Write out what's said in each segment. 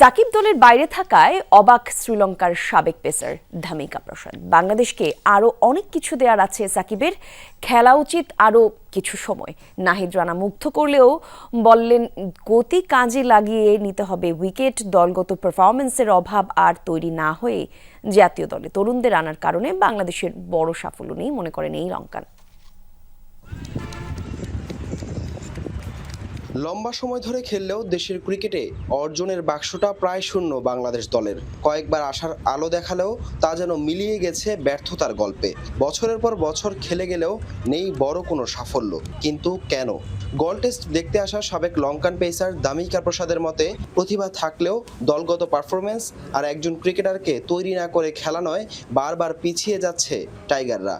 সাকিব দলের বাইরে থাকায় অবাক শ্রীলঙ্কার সাবেক পেসার ধামিকা প্রসাদ। বাংলাদেশকে আরও অনেক কিছু দেওয়ার আছে সাকিবের। খেলা উচিত আরও কিছু সময়। নাহিদ রানা মুগ্ধ করলেও বললেন, গতি কাজে লাগিয়ে নিতে হবে উইকেট। দলগত পারফরমেন্সের অভাব আর তৈরি না হয়ে জাতীয় দলে তরুণদের আনার কারণে বাংলাদেশের বড় সাফল্য নেই। মনে করেন এই লঙ্কান। লম্বা সময় ধরে খেললেও দেশের ক্রিকেটে অর্জনের বাক্সটা প্রায় শূন্য বাংলাদেশ দলের। কয়েকবার আসার আলো দেখালেও তা যেন মিলিয়ে গেছে ব্যর্থতার গল্পে। বছরের পর বছর খেলে গেলেও নেই বড় কোনো সাফল্য। কিন্তু কেন? গল টেস্ট দেখতে আসা সাবেক লঙ্কান পেসার দামিকা প্রসাদের মতে, প্রতিভা থাকলেও দলগত পারফরমেন্স আর একজন ক্রিকেটারকে তৈরি না করে খেলা নয়, বারবার পিছিয়ে যাচ্ছে টাইগাররা।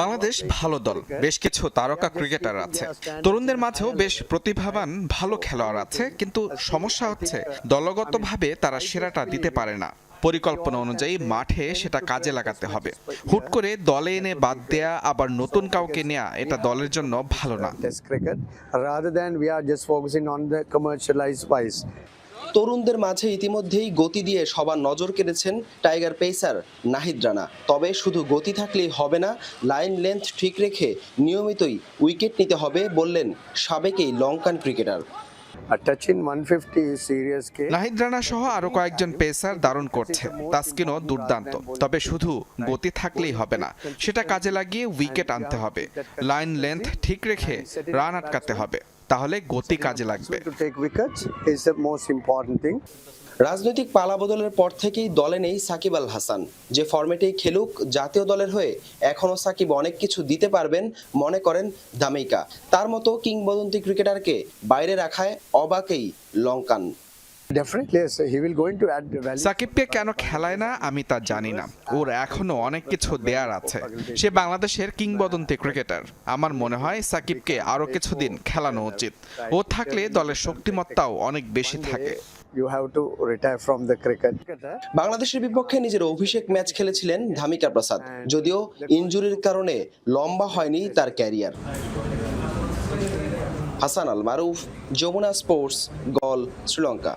বাংলাদেশ ভালো দল বেশ কিছু তারকা ক্রিকেটার আছে। তরুণদের মাঝেও বেশ প্রতিভাবান ভালো খেলোয়াড় আছে কিন্তু সমস্যা হচ্ছে দলগতভাবে তারা সেরাটা দিতে পারে না। পরিকল্পনা অনুযায়ী মাঠে সেটা কাজে লাগাতে হবে। হুট করে দলে এনে বাদ দেয়া আবার নতুন কাউকে নেয়া এটা দলের জন্য ভালো না। তরুণদের মাঝে ইতিমধ্যেই গতি দিয়ে সবার নজর কেড়েছেন টাইগার পেসার নাহিদ রানা। তবে শুধু গতি থাকলেই হবে না লাইন লেন্থ ঠিক রেখে নিয়মিতই উইকেট নিতে হবে বললেন সাবেকেই Lankan cricketer. A touch in 150 is Nahid Rana সহ আরও কয়েকজন পেসার দারুণ করছে তাসকিনও দুর্দান্ত। তবে শুধু গতি থাকলেই হবে না সেটা কাজে লাগিয়ে উইকেট আনতে হবে। লাইন লেন্থ ঠিক রেখে রান আটকাতে হবে। তাহলে গতি কাজে লাগবে। রাজনৈতিক পালা বদলের পালাবদলের পর থেকেই দলে নেই সাকিব আল হাসান। যে ফর্মেটেই খেলুক জাতীয় দলের হয়ে এখনও সাকিব অনেক কিছু দিতে পারবেন মনে করেন দামিকা তার মতো কিংবদন্তি ক্রিকেটারকে বাইরে রাখায় অবাকেই লঙ্কান। সাকিবকে কেন খেলায় না আমি তা জানি না। ওর এখনও অনেক কিছু দেয়ার আছে। সে বাংলাদেশের কিংবদন্তি ক্রিকেটার। আমার মনে হয় সাকিবকে আরও কিছুদিন খেলানো উচিত। ও থাকলে দলের শক্তিমত্তাও অনেক বেশি থাকে। You have to retire from the cricket. বাংলাদেশের বিপক্ষে নিজের অভিষেক ম্যাচ খেলেছিলেন ধামিকা প্রসাদ যদিও ইনজুরির কারণে লম্বা হয়নি তার ক্যারিয়ার। হাসান আল মারুফ যমুনা স্পোর্টস গল শ্রীলঙ্কা।